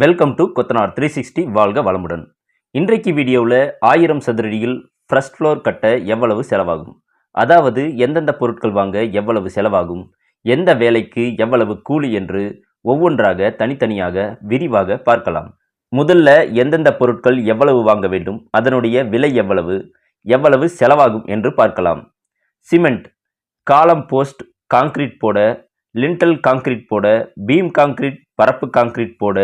Welcome to Kothanar three sixty வாழ்க வளமுடன். இன்றைக்கு வீடியோவில் ஆயிரம் சதுரடியில் ஃபர்ஸ்ட் ஃப்ளோர் கட்ட எவ்வளவு செலவாகும்? அதாவது எந்தெந்த பொருட்கள் வாங்க எவ்வளவு செலவாகும்? எந்த வேலைக்கு எவ்வளவு கூலி என்று ஒவ்வொன்றாக தனித்தனியாக விரிவாக பார்க்கலாம். முதல்ல எந்தெந்த பொருட்கள் எவ்வளவு வாங்க வேண்டும்? அதனுடைய விலை எவ்வளவு? எவ்வளவு செலவாகும் என்று பார்க்கலாம். சிமெண்ட் காலம் போஸ்ட் காங்கிரீட் போட லிண்டல் காங்கிரீட் போட பீம் காங்கிரீட் பரப்பு காங்கிரீட் போட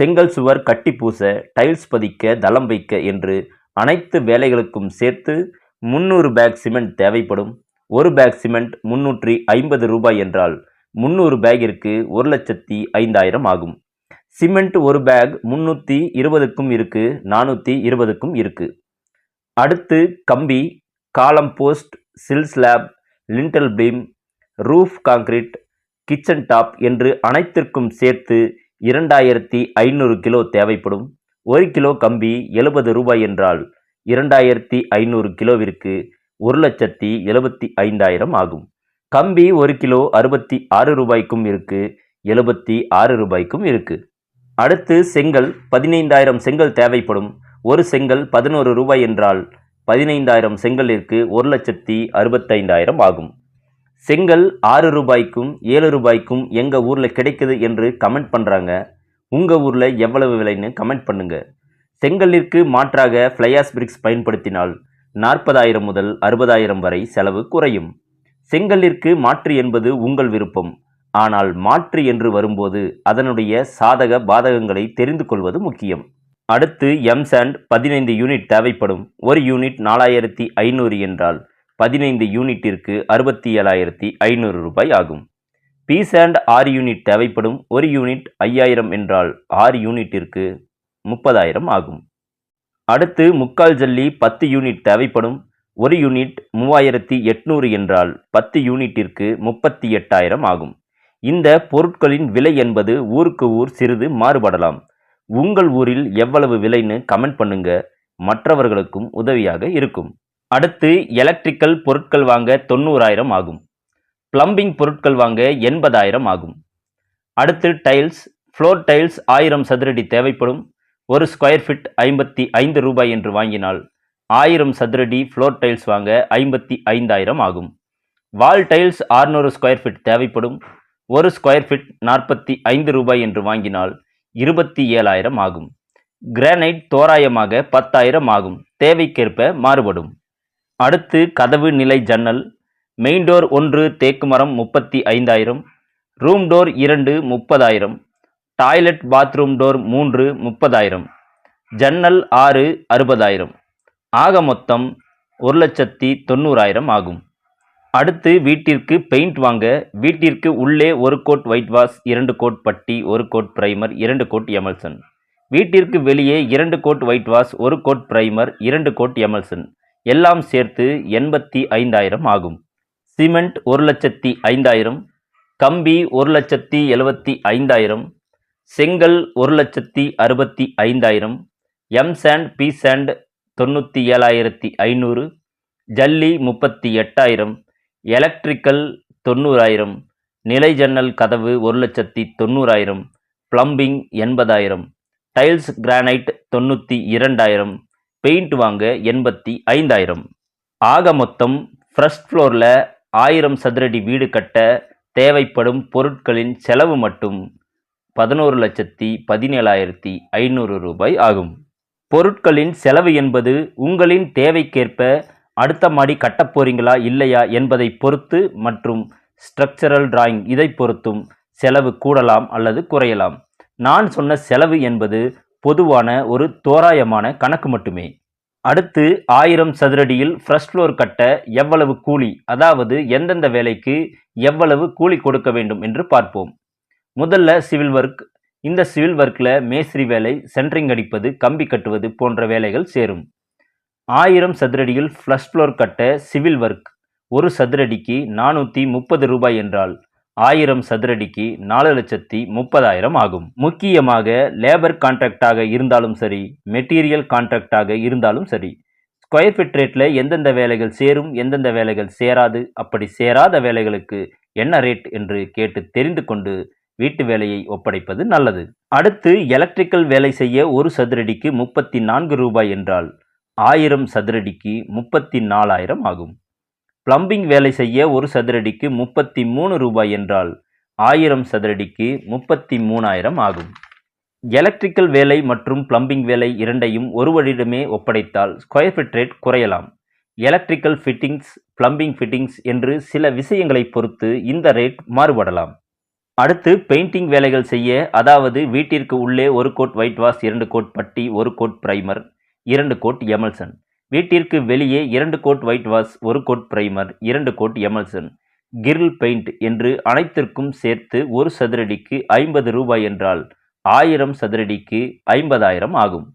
செங்கல் சுவர் கட்டி பூச டைல்ஸ் பதிக்க தளம் வைக்க என்று அனைத்து வேலைகளுக்கும் சேர்த்து முந்நூறு பேக் சிமெண்ட் தேவைப்படும். ஒரு பேக் சிமெண்ட் முன்னூற்றி ஐம்பது ரூபாய் என்றால் முந்நூறு பேக்கிற்கு ஒரு லட்சத்தி ஐந்தாயிரம் ஆகும். சிமெண்ட் ஒரு பேக் முந்நூற்றி இருபதுக்கும் இருக்கு நானூற்றி இருபதுக்கும் இருக்கு. அடுத்து கம்பி column post sill slab lintel beam roof concrete kitchen top என்று அனைத்திற்கும் சேர்த்து இரண்டாயிரத்தி ஐநூறு கிலோ தேவைப்படும். ஒரு கிலோ கம்பி எழுபது ரூபாய் என்றால் இரண்டாயிரத்தி ஐநூறு கிலோவிற்கு ஒரு லட்சத்தி எழுபத்தி ஐந்தாயிரம் ஆகும். கம்பி ஒரு கிலோ அறுபத்தி ஆறு ரூபாய்க்கும் இருக்கு எழுபத்தி ஆறு ரூபாய்க்கும் இருக்கு. அடுத்து செங்கல் பதினைந்தாயிரம் செங்கல் தேவைப்படும். ஒரு செங்கல் பதினோரு ரூபாய் என்றால் பதினைந்தாயிரம் செங்கலிற்கு ஒரு லட்சத்தி அறுபத்தைந்தாயிரம் ஆகும். செங்கல் ஆறு ரூபாய்க்கும் ஏழு ரூபாய்க்கும் எங்கள் ஊரில் கிடைக்குது என்று கமெண்ட் பண்ணுறாங்க உங்கள் ஊரில் எவ்வளவு விலைன்னு கமெண்ட் பண்ணுங்க. செங்கல்லிற்கு மாற்றாக ஃப்ளையாஸ் பிரிக்ஸ் பயன்படுத்தினால் நாற்பதாயிரம் முதல் அறுபதாயிரம் வரை செலவு குறையும். செங்கல்லிற்கு மாற்று என்பது உங்கள் விருப்பம். ஆனால் மாற்று என்று வரும்போது அதனுடைய சாதக பாதகங்களை தெரிந்து கொள்வது முக்கியம். அடுத்து எம்சாண்ட் பதினைந்து யூனிட் தேவைப்படும். ஒரு யூனிட் நாலாயிரத்தி ஐநூறு என்றால் பதினைந்து யூனிட்டிற்கு அறுபத்தி ஏழாயிரத்தி ஐநூறு ரூபாய் ஆகும். பீஸ் அண்ட் ஆறு யூனிட் தேவைப்படும் ஒரு யூனிட் ஐயாயிரம் என்றால் ஆறு யூனிட்டிற்கு முப்பதாயிரம் ஆகும். அடுத்து முக்கால் ஜல்லி பத்து யூனிட் தேவைப்படும் ஒரு யூனிட் மூவாயிரத்தி எட்நூறு என்றால் பத்து யூனிட்டிற்கு முப்பத்தி எட்டாயிரம் ஆகும். இந்த பொருட்களின் விலை என்பது ஊருக்கு ஊர் சிறிது மாறுபடலாம். உங்கள் ஊரில் எவ்வளவு விலைன்னு கமெண்ட் பண்ணுங்க. மற்றவர்களுக்கும் உதவியாக இருக்கும். அடுத்து எலக்ட்ரிக்கல் பொருட்கள் வாங்க தொண்ணூறாயிரம் ஆகும். பிளம்பிங் பொருட்கள் வாங்க எண்பதாயிரம் ஆகும். அடுத்து டைல்ஸ் ஃப்ளோர் டைல்ஸ் ஆயிரம் சதுரடி தேவைப்படும். ஒரு ஸ்கொயர் ஃபீட் ஐம்பத்தி ஐந்து ரூபாய் என்று வாங்கினால் ஆயிரம் சதுரடி ஃப்ளோர் டைல்ஸ் வாங்க ஐம்பத்தி ஐந்தாயிரம் ஆகும். வால் டைல்ஸ் ஆறுநூறு ஸ்கொயர் ஃபீட் தேவைப்படும். ஒரு ஸ்கொயர் ஃபீட் நாற்பத்தி ஐந்து ரூபாய் என்று வாங்கினால் இருபத்தி ஏழாயிரம் ஆகும். கிரானைட் தோராயமாக பத்தாயிரம் ஆகும். தேவைக்கேற்ப மாறுபடும். அடுத்து கதவு நிலை ஜன்னல் மெயின் டோர் ஒன்று தேக்கு மரம் முப்பத்தி ஐந்தாயிரம் ரூம் டோர் இரண்டு முப்பதாயிரம் டாய்லெட் பாத்ரூம் டோர் மூன்று முப்பதாயிரம் ஜன்னல் ஆறு அறுபதாயிரம். ஆக மொத்தம் ஒரு லட்சத்தி தொண்ணூறாயிரம் ஆகும். அடுத்து வீட்டிற்கு பெயிண்ட் வாங்க வீட்டிற்கு உள்ளே ஒரு கோட் ஒயிட் வாஷ் இரண்டு கோட் பட்டி ஒரு கோட் பிரைமர் இரண்டு கோட் எமல்சன் வீட்டிற்கு வெளியே இரண்டு கோட் ஒயிட் வாஷ் ஒரு கோட் பிரைமர் இரண்டு கோட் எமல்சன் எல்லாம் சேர்த்து எண்பத்தி ஐந்தாயிரம் ஆகும். சிமெண்ட் ஒரு லட்சத்தி ஐந்தாயிரம் கம்பி ஒரு லட்சத்தி எழுபத்தி ஐந்தாயிரம் செங்கல் ஒரு லட்சத்தி அறுபத்தி ஐந்தாயிரம் எம் சாண்ட் பி சாண்ட் தொண்ணூற்றி ஏழாயிரத்தி ஐநூறு ஜல்லி முப்பத்தி எட்டாயிரம் எலக்ட்ரிக்கல் தொண்ணூறாயிரம் நிலை ஜன்னல் கதவு ஒரு லட்சத்தி தொண்ணூறாயிரம் பிளம்பிங் எண்பதாயிரம் டைல்ஸ் கிரானைட் தொண்ணூற்றி இரண்டாயிரம் பெயிண்ட் வாங்க எண்பத்தி ஐந்தாயிரம். ஆக மொத்தம் ஃபர்ஸ்ட் ஃப்ளோரில் ஆயிரம் சதுரடி வீடு கட்ட தேவைப்படும் பொருட்களின் செலவு மட்டும் பதினோரு லட்சத்தி பதினேழாயிரத்தி ஐநூறு ரூபாய் ஆகும். பொருட்களின் செலவு என்பது உங்களின் தேவைக்கேற்ப அடுத்த மாடி கட்டப் போறீங்களா இல்லையா என்பதை பொறுத்து மற்றும் ஸ்ட்ரக்சரல் டிராயிங் இதை பொறுத்தும் செலவு கூடலாம் அல்லது குறையலாம். நான் சொன்ன செலவு என்பது பொதுவான ஒரு தோராயமான கணக்கு மட்டுமே. அடுத்து ஆயிரம் சதுரடியில் ஃபர்ஸ்ட் ஃப்ளோர் கட்ட எவ்வளவு கூலி அதாவது எந்தெந்த வேலைக்கு எவ்வளவு கூலி கொடுக்க வேண்டும் என்று பார்ப்போம். முதல்ல சிவில் ஒர்க் இந்த சிவில் ஒர்க்கில் மேஸ்திரி வேலை சென்ட்ரிங் அடிப்பது கம்பி கட்டுவது போன்ற வேலைகள் சேரும். ஆயிரம் சதுரடியில் ஃப்ளஷ் ஃப்ளோர் கட்ட சிவில் ஒர்க் ஒரு சதுரடிக்கு நானூற்றி முப்பது ரூபாய் என்றால் ஆயிரம் சதுரடிக்கு நாலு லட்சத்தி முப்பதாயிரம் ஆகும். முக்கியமாக லேபர் கான்ட்ராக்டாக இருந்தாலும் சரி மெட்டீரியல் கான்ட்ராக்டாக இருந்தாலும் சரி ஸ்கொயர் ஃபிட் ரேட்டில் எந்தெந்த வேலைகள் சேரும் எந்தெந்த வேலைகள் சேராது அப்படி சேராத வேலைகளுக்கு என்ன ரேட் என்று கேட்டு தெரிந்து கொண்டு வீட்டு வேலையை ஒப்படைப்பது நல்லது. அடுத்து எலக்ட்ரிக்கல் வேலை செய்ய ஒரு சதுரடிக்கு முப்பத்தி நான்கு ரூபாய் என்றால் ஆயிரம் சதுரடிக்கு முப்பத்தி நாலாயிரம் ஆகும். பிளம்பிங் வேலை செய்ய ஒரு சதுரடிக்கு முப்பத்தி மூணு ரூபாய் என்றால் ஆயிரம் சதுரடிக்கு முப்பத்தி மூணாயிரம் ஆகும். எலக்ட்ரிக்கல் வேலை மற்றும் பிளம்பிங் வேலை இரண்டையும் ஒருவரிடமே ஒப்படைத்தால் ஸ்கொயர் ஃபிட் ரேட் குறையலாம். எலக்ட்ரிக்கல் ஃபிட்டிங்ஸ் பிளம்பிங் ஃபிட்டிங்ஸ் என்று சில விஷயங்களை பொறுத்து இந்த ரேட் மாறுபடலாம். அடுத்து பெயிண்டிங் வேலைகள் செய்ய அதாவது வீட்டிற்கு உள்ளே ஒரு கோட் ஒயிட் வாஷ் இரண்டு கோட் பட்டி ஒரு கோட் பிரைமர் இரண்டு கோட் எமல்சன். வீட்டிற்கு வெளியே இரண்டு கோட் ஒயிட் வாஷ் ஒரு கோட் பிரைமர் இரண்டு கோட் எமல்சன் கிரில் பெயிண்ட் என்று அனைத்திற்கும் சேர்த்து ஒரு சதுரடிக்கு ஐம்பது ரூபாய் என்றால் ஆயிரம் சதுரடிக்கு ஐம்பதாயிரம் ஆகும்.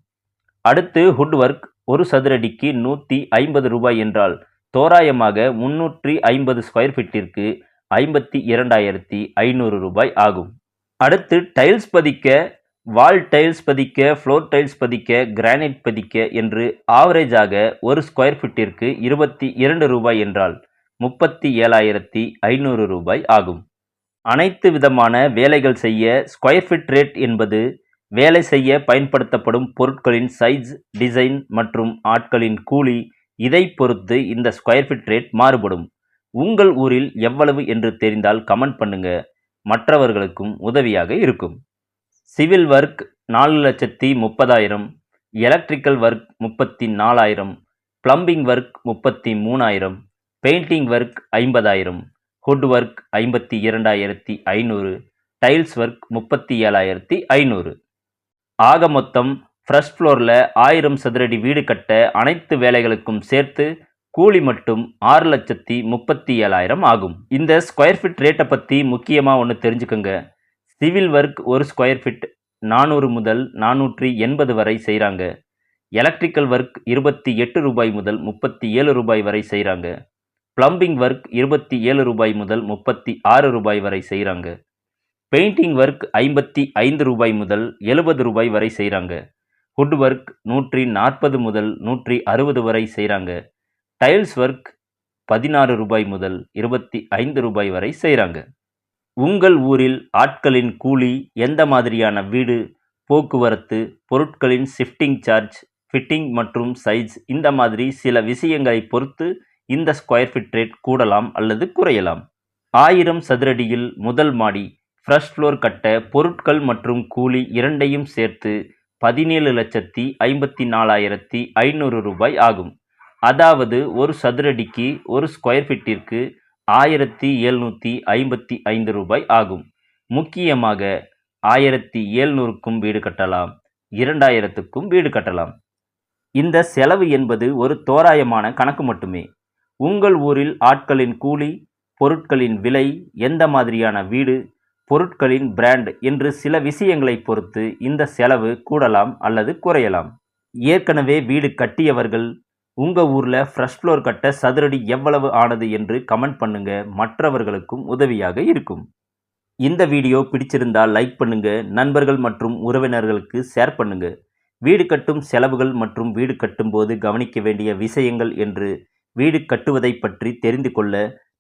அடுத்து ஹுட் ஒர்க் ஒரு சதுரடிக்கு நூற்றி ஐம்பது ரூபாய் என்றால் தோராயமாக முன்னூற்றி ஐம்பது ஸ்கொயர் ஃபீட்டிற்கு ஐம்பத்தி இரண்டாயிரத்தி ஐநூறு ரூபாய் ஆகும். அடுத்து டைல்ஸ் பதிக்க வால் டைல்ஸ் பதிக்க ஃப்ளோர் டைல்ஸ் பதிக்க கிரானைட் பதிக்க என்று ஆவரேஜாக ஒரு ஸ்கொயர் ஃபீட்டிற்கு இருபத்தி இரண்டு ரூபாய் என்றால் முப்பத்தி ஏழாயிரத்தி ஐநூறு ரூபாய் ஆகும். அனைத்து விதமான வேலைகள் செய்ய ஸ்கொயர் ஃபீட் ரேட் என்பது வேலை செய்ய பயன்படுத்தப்படும் பொருட்களின் சைஸ் டிசைன் மற்றும் ஆட்களின் கூலி இதை பொறுத்து இந்த ஸ்கொயர் ஃபீட் ரேட் மாறுபடும். உங்கள் ஊரில் எவ்வளவு என்று தெரிந்தால் கமெண்ட் பண்ணுங்க. மற்றவர்களுக்கும் உதவியாக இருக்கும். சிவில் ஒர்க் நாலு லட்சத்தி முப்பதாயிரம் எலக்ட்ரிக்கல் ஒர்க் முப்பத்தி நாலாயிரம் பிளம்பிங் ஒர்க் முப்பத்தி மூணாயிரம் பெயிண்டிங் ஒர்க் ஐம்பதாயிரம் ஹுட் ஒர்க் ஐம்பத்தி இரண்டாயிரத்தி ஐநூறு டைல்ஸ் ஒர்க் முப்பத்தி ஏழாயிரத்தி ஐநூறு. ஆக மொத்தம் ஃப்ரெஷ் ஃப்ளோரில் ஆயிரம் சதுரடி வீடு கட்ட அனைத்து வேலைகளுக்கும் சேர்த்து கூலி மட்டும் ஆறு லட்சத்தி முப்பத்தி ஏழாயிரம் ஆகும். இந்த ஸ்கொயர் ஃபீட் ரேட்டை பற்றி முக்கியமாக ஒன்று தெரிஞ்சுக்கோங்க. சிவில் ஒர்க் ஒரு ஸ்கொயர் ஃபீட் நானூறு முதல் நானூற்றி எண்பது வரை செய்கிறாங்க எலக்ட்ரிக்கல் ஒர்க் இருபத்தி எட்டு ரூபாய் முதல் முப்பத்தி ஏழு ரூபாய் வரை செய்கிறாங்க ப்ளம்பிங் ஒர்க் இருபத்தி ஏழு ரூபாய் முதல் முப்பத்தி ஆறு ரூபாய் வரை செய்கிறாங்க பெயிண்டிங் ஒர்க் ஐம்பத்தி ஐந்து ரூபாய் முதல் எழுபது ரூபாய் வரை செய்கிறாங்க ஹுட் ஒர்க் நூற்றி நாற்பது முதல் நூற்றி அறுபது வரை செய்கிறாங்க டைல்ஸ் ஒர்க் பதினாறு ரூபாய் முதல் இருபத்தி ஐந்து ரூபாய் வரை செய்கிறாங்க உங்கள் ஊரில் ஆட்களின் கூலி எந்த மாதிரியான வீடு போக்குவரத்து பொருட்களின் ஷிஃப்டிங் சார்ஜ் ஃபிட்டிங் மற்றும் சைஸ் இந்த மாதிரி சில விஷயங்களை பொறுத்து இந்த ஸ்கொயர் ஃபீட் ரேட் கூடலாம் அல்லது குறையலாம். ஆயிரம் சதுரடியில் முதல் மாடி ஃப்ரெஷ் ஃப்ளோர் கட்ட பொருட்கள் மற்றும் கூலி இரண்டையும் சேர்த்து பதினேழு லட்சத்தி ஐம்பத்தி நாலாயிரத்தி ஐநூறு ரூபாய் ஆகும். அதாவது ஒரு சதுரடிக்கு ஒரு ஸ்கொயர் ஃபீட்டிற்கு ஆயிரத்தி எழுநூற்றி ஐம்பத்தி ஐந்து ரூபாய் ஆகும். முக்கியமாக ஆயிரத்தி எழுநூறுக்கும் வீடு கட்டலாம் இரண்டாயிரத்துக்கும் வீடு கட்டலாம். இந்த செலவு என்பது ஒரு தோராயமான கணக்கு மட்டுமே. உங்கள் ஊரில் ஆட்களின் கூலி பொருட்களின் விலை எந்த மாதிரியான வீடு பொருட்களின் பிராண்ட் என்று சில விஷயங்களை பொறுத்து இந்த செலவு கூடலாம் அல்லது குறையலாம். ஏற்கனவே வீடு கட்டியவர்கள் உங்கள் ஊரில் ஃப்ரெஷ் ஃப்ளோர் கட்ட சதுரடி எவ்வளவு ஆனது என்று கமெண்ட் பண்ணுங்க. மற்றவர்களுக்கும் உதவியாக இருக்கும். இந்த வீடியோ பிடிச்சிருந்தால் லைக் பண்ணுங்க. நண்பர்கள் மற்றும் உறவினர்களுக்கு ஷேர் பண்ணுங்க. வீடு கட்டும் செலவுகள் மற்றும் வீடு கட்டும்போது கவனிக்க வேண்டிய விஷயங்கள் என்று வீடு கட்டுவதை பற்றி தெரிந்து கொள்ள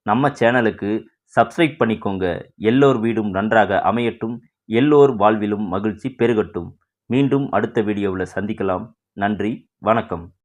நம்ம சேனலுக்கு சப்ஸ்கிரைப் பண்ணிக்கோங்க. எல்லோர் வீடும் நன்றாக அமையட்டும். எல்லோர் வாழ்விலும் மகிழ்ச்சி பெருகட்டும். மீண்டும் அடுத்த வீடியோவில் சந்திக்கலாம். நன்றி. வணக்கம்.